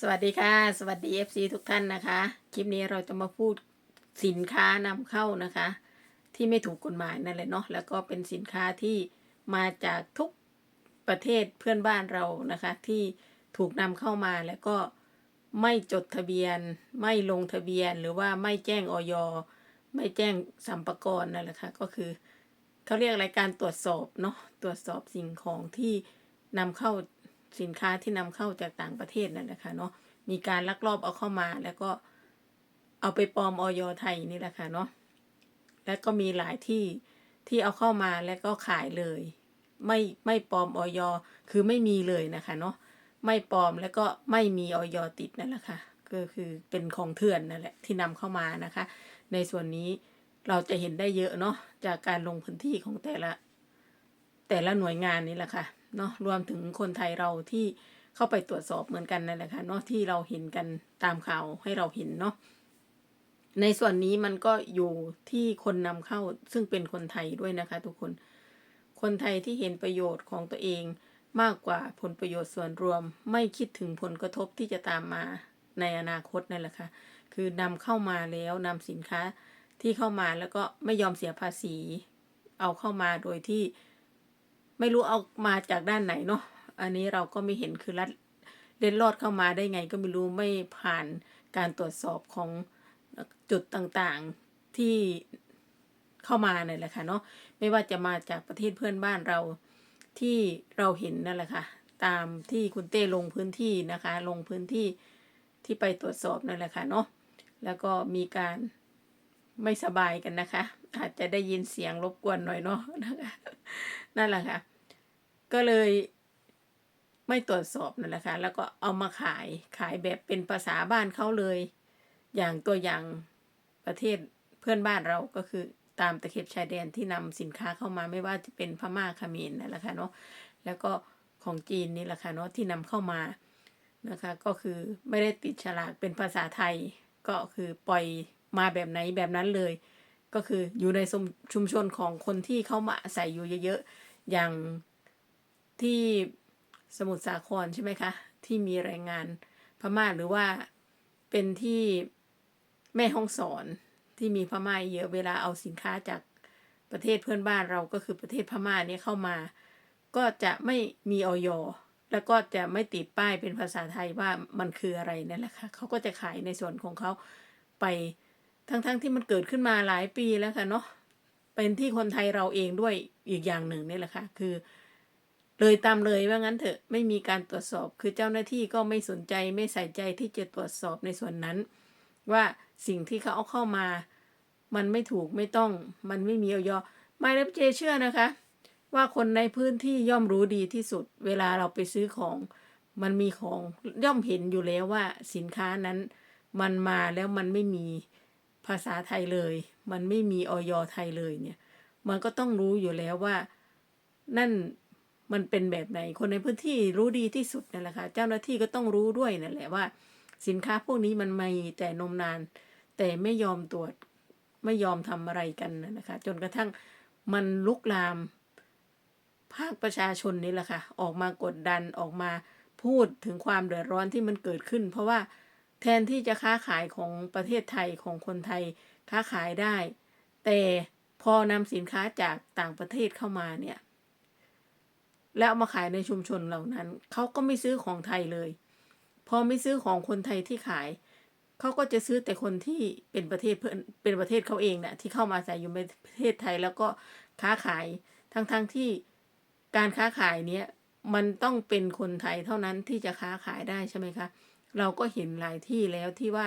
สวัสดีค่ะ สวัสดี FC ทุกท่านนะคะ คลิปนี้เราจะมาพูดสินค้านำเข้านะคะ ที่ไม่ถูกกฎหมายนั่นแหละเนาะแล้วก็เป็นสินค้าที่มาจากทุกประเทศเพื่อนบ้านเรานะคะ ที่ถูกนำเข้ามาแล้วก็ไม่จดทะเบียน ไม่ลงทะเบียนหรือว่าไม่แจ้งออยไม่แจ้งสัมปกรนั่นแหละค่ะก็คือเขาเรียกอะไรการตรวจสอบเนาะตรวจสอบสิ่งของที่นำเข้า สินค้าที่นำเข้าจากต่างประเทศนั่นแหละค่ะเนาะมีการลักลอบเอาเข้ามาแล้วก็เอาไปปลอมออยไทยนี่แหละค่ะเนาะแล้วก็มีหลายที่ที่เอาเข้ามาแล้วก็ขายเลย ไม่ไม่ปลอมออยคือไม่มีเลยนะคะเนาะไม่ปลอมแล้วก็ไม่มีออยติดนั่นแหละค่ะก็คือเป็นของเถื่อนนั่นแหละที่นำเข้ามานะคะ ในส่วนนี้เราจะเห็นได้เยอะเนาะจากการลงพื้นที่ของแต่ละ แต่ละหน่วยงานนี่แหละค่ะ เนาะรวมถึงคนไทยเราที่เข้าไปตรวจสอบเหมือนกันนั่นแหละค่ะเนาะที่เราเห็นกันตามข่าวให้เราเห็นเนาะในส่วนนี้มันก็อยู่ที่คนนำเข้าซึ่งเป็นคนไทยด้วยนะคะ ทุกคน คนไทยที่เห็นประโยชน์ของตัวเองมากกว่าผลประโยชน์ส่วนรวม ไม่คิดถึงผลกระทบที่จะตามมาในอนาคตนั่นแหละค่ะคือนำเข้ามาแล้วนำสินค้าที่เข้ามาแล้วก็ไม่ยอมเสียภาษี เอาเข้ามาโดยที่ ไม่รู้เอามาจากด้านไหนเนาะอันนี้เราก็ไม่เห็นคือลัดเล็ดลอดเข้ามาได้ไง ก็ไม่รู้ไม่ผ่านการตรวจสอบของจุดต่างๆที่เข้ามาเนี่ยแหละค่ะเนาะไม่ว่าจะมาจากประเทศเพื่อนบ้านเราที่เราเห็นนั่นแหละค่ะ ตามที่คุณเต้ลงพื้นที่นะคะ ลงพื้นที่ที่ไปตรวจสอบนั่นแหละค่ะเนาะแล้วก็มีการไม่สบายกันนะคะ อาจจะได้ยินเสียงรบกวนหน่อยเนาะนะคะนั่นแหละค่ะ ก็เลยไม่ตรวจสอบนั่นแหละค่ะ แล้วก็เอามาขายขายแบบเป็นภาษาบ้านเขาเลย อย่างตัวอย่างประเทศเพื่อนบ้านเราก็คือตามตะเข็บชายแดนที่นำสินค้าเข้ามาไม่ว่าจะเป็นพม่าเขมรนั่นแหละค่ะเนาะแล้วก็ของจีนนี่แหละค่ะเนาะที่นำเข้ามานะคะ ก็คือไม่ได้ติดฉลากเป็นภาษาไทย ก็คือปล่อยมาแบบไหนแบบนั้นเลย ก็คืออยู่ในชุมชนของคนที่เข้ามาอาศัยอยู่เยอะๆ อย่างที่สมุทรสาครใช่ไหมคะ ที่มีแรงงานพม่าหรือว่าเป็นที่แม่ห้องสอนที่มีพม่าเยอะเวลาเอาสินค้าจากประเทศเพื่อนบ้านเราก็คือประเทศพม่าเนี่ยเข้ามา ก็จะไม่มีออยแล้วก็จะไม่ติดป้ายเป็นภาษาไทยว่ามันคืออะไรนั่นแหละค่ะเขาก็จะขายในส่วนของเขาไป ทั้งๆทที่มันเกิดขึ้นมาหลายปีแล้วค่ะเนาะเป็นที่คนไทยเราเองด้วยอีกอย่างหนึ่งนี่แหละค่ะ คือ เลยตามเลยว่างั้นเถอะไม่มีการตรวจสอบ คือเจ้าหน้าที่ก็ไม่สนใจไม่ใส่ใจที่จะตรวจสอบในส่วนนั้น ว่าสิ่งที่เขาเอาเข้ามา มันไม่ถูกไม่ต้อง มันไม่มีออยไม่รับเจเชื่อนะคะ ว่าคนในพื้นที่ย่อมรู้ดีที่สุด เวลาเราไปซื้อของมันมีของย่อมเห็นอยู่แล้วว่าสินค้านั้น มันมาแล้วมันไม่มี ภาษาไทยเลย มันไม่มีออยไทยเลยเนี่ย มันก็ต้องรู้อยู่แล้วว่า นั่นมันเป็นแบบไหน คนในพื้นที่รู้ดีที่สุดนั่นแหละค่ะ เจ้าหน้าที่ก็ต้องรู้ด้วยนั่นแหละว่า สินค้าพวกนี้มันมีแต่นมนาน แต่ไม่ยอมตรวจ ไม่ยอมทำอะไรกันนะคะ จนกระทั่งมันลุกลาม ภาคประชาชนนี่แหละค่ะ ออกมากดดันออกมาพูดถึงความเดือดร้อนที่มันเกิดขึ้น เพราะว่า แทนที่จะค้าขายของประเทศไทยของคนไทยค้าขายได้ แต่พอนำสินค้าจากต่างประเทศเข้ามาเนี่ยแล้วเอามาขายในชุมชนเหล่านั้น เขาก็ไม่ซื้อของไทยเลย พอไม่ซื้อของคนไทยที่ขาย เขาก็จะซื้อแต่คนที่เป็นประเทศเพื่อนเป็นประเทศเขาเองนะ่ะที่เข้ามาอาศัยอยู่ในประเทศไทยแล้วก็ค้าขายทั้งๆทที่การค้าขายเนี้ยมันต้องเป็นคนไทยเท่านั้นที่จะค้าขายได้ใช่ไหมคะ เราก็เห็นหลายที่แล้วที่ว่า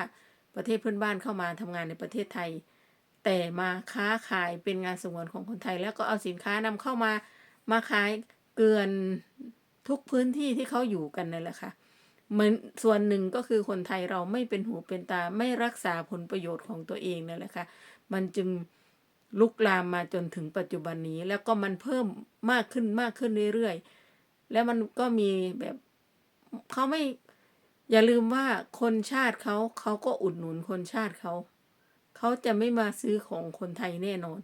ประเทศเพื่อนบ้านเข้ามาทำงานในประเทศไทย แต่มาค้าขายเป็นงานสงวนของคนไทย แล้วก็เอาสินค้านำเข้ามามาขายเกินทุกพื้นที่ที่เขาอยู่กันนั่นแหละค่ะเหมือนส่วนหนึ่งก็คือคนไทยเราไม่เป็นหูเป็นตาไม่รักษาผลประโยชน์ของตัวเองนั่นแหละค่ะมันจึงลุกลามมาจนถึงปัจจุบันนี้ แล้วก็มันเพิ่มมากขึ้นมากขึ้นเรื่อยๆ แล้วมันก็มีแบบเขาไม่ อย่าลืมว่าคนชาติเขาเขาก็อุดหนุนคนชาติเขา เขาจะไม่มาซื้อของคนไทยแน่นอน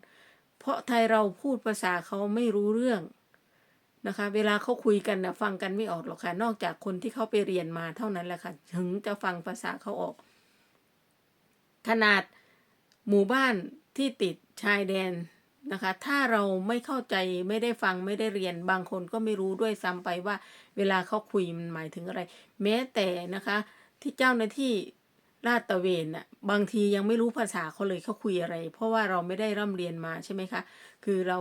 เพราะไทยเราพูดภาษาเขาไม่รู้เรื่องนะคะ เวลาเขาคุยกันนะฟังกันไม่ออกหรอกค่ะ นอกจากคนที่เขาไปเรียนมาเท่านั้นแหละค่ะ ถึงจะฟังภาษาเขาออก ขนาดหมู่บ้านที่ติดชายแดน นะคะ ถ้าเราไม่เข้าใจไม่ได้ฟังไม่ได้เรียนบางคนก็ไม่รู้ด้วยซ้ำไปว่า เวลาเขาคุยมันหมายถึงอะไร แม้แต่นะคะ ที่เจ้าหน้าที่ลาดตะเวนน่ะบางทียังไม่รู้ภาษาเขาเลยเขาคุยอะไร เพราะว่าเราไม่ได้ร่ำเรียนมาใช่ไหมคะ คือเรา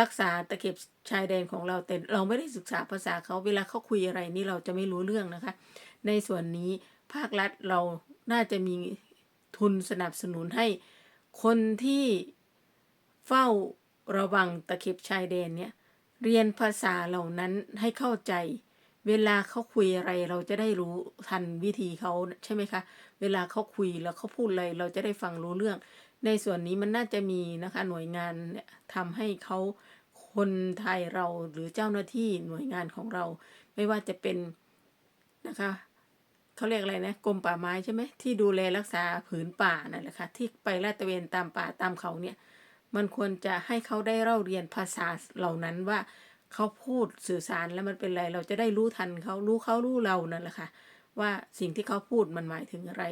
รักษาตะเข็บชายแดนของเราแต่เราไม่ได้ศึกษาภาษาเขาเวลาเขาคุยอะไรนี่เราจะไม่รู้เรื่องนะคะ ในส่วนนี้ภาครัฐเราน่าจะมีทุนสนับสนุนให้คนที่ เฝ้าระวังตะเข็บชายแดนเนี่ยเรียนภาษาเหล่านั้นให้เข้าใจ เวลาเขาคุยอะไรเราจะได้รู้ทันวิธีเขาใช่ไหมคะ เวลาเขาคุยแล้วเขาพูดอะไรเราจะได้ฟังรู้เรื่อง ในส่วนนี้มันน่าจะมีนะคะหน่วยงานเนี่ยทำให้เขาคนไทยเราหรือเจ้าหน้าที่หน่วยงานของเรา ไม่ว่าจะเป็นนะคะเขาเรียกอะไรนะกรมป่าไม้ใช่ไหมที่ดูแลรักษาผืนป่านั่นแหละค่ะที่ไปลาดตระเวนตามป่าตามเขาเนี่ย มันควรจะให้เขาได้เล่าเรียนภาษาเหล่านั้นว่าเขาพูดสื่อสารแล้วมันเป็นไรเราจะได้รู้ทันเขารู้เขารู้เรานั่นแหละค่ะว่าสิ่งที่เขาพูดมันหมายถึงอะไร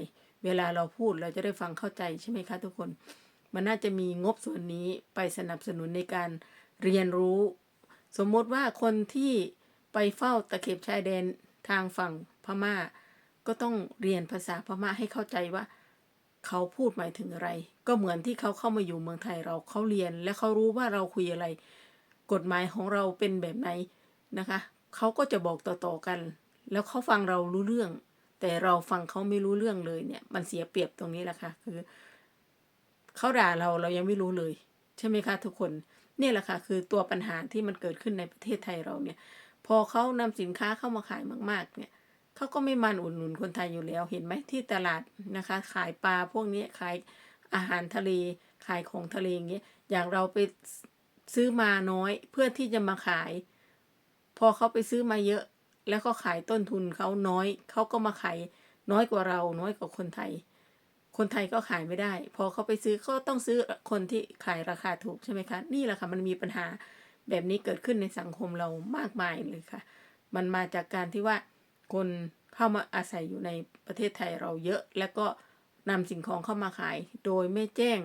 เวลาเราพูดเราจะได้ฟังเข้าใจใช่ไหมคะทุกคน มันน่าจะมีงบส่วนนี้ไปสนับสนุนในการเรียนรู้ สมมติว่าคนที่ไปเฝ้าตะเข็บชายแดนทางฝั่งพม่า ก็ต้องเรียนภาษาพม่าให้เข้าใจว่า เขาพูดหมายถึงอะไร ก็เหมือนที่เขาเข้ามาอยู่เมืองไทยเราเขาเรียน และเขารู้ว่าเราคุยอะไร กฎหมายของเราเป็นแบบไหนนะคะเขาก็จะบอกต่อๆกัน แล้วเขาฟังเรารู้เรื่อง แต่เราฟังเขาไม่รู้เรื่องเลยเนี่ย มันเสียเปรียบตรงนี้แหละค่ะคือเขาด่าเราเรายังไม่รู้เลย ใช่ไหมคะทุกคนนี่แหละค่ะคือตัวปัญหาที่มันเกิดขึ้นในประเทศไทยเราเนี่ย พอเขานำสินค้าเข้ามาขายมาก ๆ เนี่ย เขาก็ไม่มันอุดหนุนคนไทยอยู่แล้วเห็นไหมที่ตลาดนะคะ ขายปลาพวกนี้ขายอาหารทะเลขายของทะเลอย่างเงี้ยอย่างเราไปซื้อมาน้อยเพื่อที่จะมาขาย พอเขาไปซื้อมาเยอะ แล้วก็ขายต้นทุนเขาน้อยเขาก็มาขายน้อยกว่าเราน้อยกว่าคนไทย คนไทยก็ขายไม่ได้ พอเขาไปซื้อเขาต้องซื้อคนที่ขายราคาถูกใช่ไหมคะ นี่แหละค่ะมันมีปัญหาแบบนี้เกิดขึ้นในสังคมเรามากมายเลยค่ะ มันมาจากการที่ว่า คนเข้ามาอาศัยอยู่ในประเทศไทยเราเยอะ แล้วก็นำสิ่งของเข้ามาขาย โดยไม่แจ้ง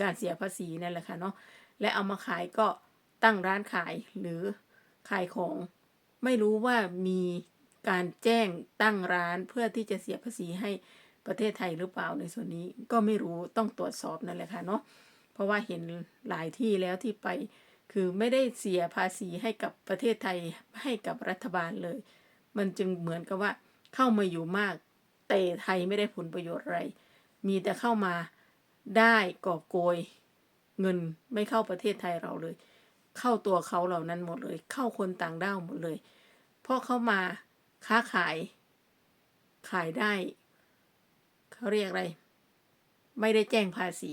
การเสียภาษีนั่นแหละค่ะเนาะและเอามาขายก็ตั้งร้านขายหรือขายของ ไม่รู้ว่ามีการแจ้งตั้งร้านเพื่อที่จะเสียภาษีให้ประเทศไทยหรือเปล่าในส่วนนี้ก็ไม่รู้ต้องตรวจสอบนั่นแหละค่ะเนาะเพราะว่าเห็นหลายที่แล้วที่ไป คือไม่ได้เสียภาษีให้กับประเทศไทยให้กับรัฐบาลเลย มันจึงเหมือนกับว่าเข้ามาอยู่มาก แต่ไทยไม่ได้ผลประโยชน์อะไร มีแต่เข้ามาได้กอบโกย เงินไม่เข้าประเทศไทยเราเลย เข้าตัวเขาเหล่านั้นหมดเลย เข้าคนต่างด้าวหมดเลย เพราะเข้ามาค้าขาย ขายได้ เขาเรียกอะไร ไม่ได้แจ้งภาษี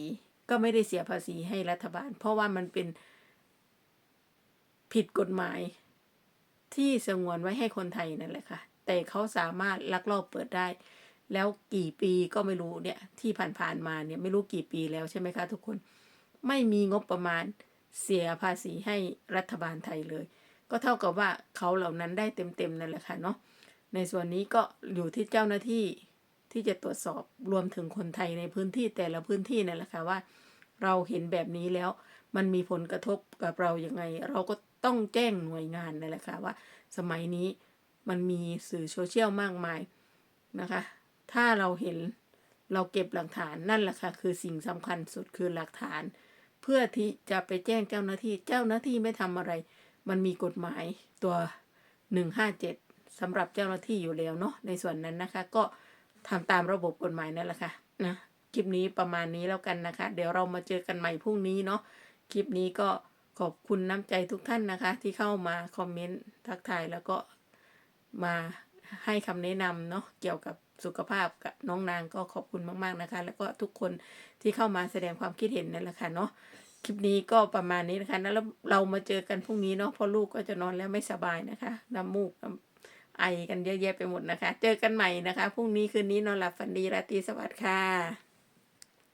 ก็ไม่ได้เสียภาษีให้รัฐบาล เพราะว่ามันเป็นผิดกฎหมาย ที่สงวนไว้ให้คนไทยนั่นแหละค่ะ แต่เขาสามารถลักลอบเปิดได้ แล้วกี่ปีก็ไม่รู้เนี่ยที่ผ่านๆมาเนี่ยไม่รู้กี่ปีแล้วใช่ไหมคะทุกคนไม่มีงบประมาณเสียภาษีให้รัฐบาลไทยเลย ก็เท่ากับว่าเขาเหล่านั้นได้เต็มๆนั่นแหละค่ะเนาะในส่วนนี้ก็อยู่ที่เจ้าหน้าที่ที่จะตรวจสอบรวมถึงคนไทยในพื้นที่แต่ละพื้นที่นั่นแหละค่ะว่า เราเห็นแบบนี้แล้ว มันมีผลกระทบกับเราอย่างไง เราก็ต้องแจ้งหน่วยงานนั่นแหละค่ะว่า สมัยนี้มันมีสื่อโซเชียลมากมายนะคะ ถ้าเราเห็นเราเก็บหลักฐานนั่นแหละค่ะคือสิ่งสำคัญสุดคือหลักฐาน เพื่อที่จะไปแจ้งเจ้าหน้าที่เจ้าหน้าที่ไม่ทำอะไร มันมีกฎหมายตัวหนึ่งห้าเจ็ดสำหรับเจ้าหน้าที่อยู่แล้วเนาะในส่วนนั้นนะคะ ก็ทำตามระบบกฎหมายนั่นแหละค่ะนะคลิปนี้ประมาณนี้แล้วกันนะคะ เดี๋ยวเรามาเจอกันใหม่พรุ่งนี้เนาะ คลิปนี้ก็ขอบคุณน้ำใจทุกท่านนะคะ ที่เข้ามาคอมเมนต์ทักทายแล้วก็มาให้คำแนะนำเนาะเกี่ยวกับสุขภาพกับน้องนางก็ขอบคุณมาก ๆนะคะ แล้วก็ทุกคนที่เข้ามาแสดงความคิดเห็นนั่นแหละค่ะเนาะคลิปนี้ก็ประมาณนี้นะคะแล้วเรามาเจอกันพรุ่งนี้เนาะเพราะลูกก็จะนอนแล้วไม่สบายนะคะน้ำมูกน้ำไอกันเยอะแยะไปหมดนะคะ เจอกันใหม่นะคะพรุ่งนี้คืนนี้นอนหลับฝันดีราตรีสวัสดิ์ค่ะ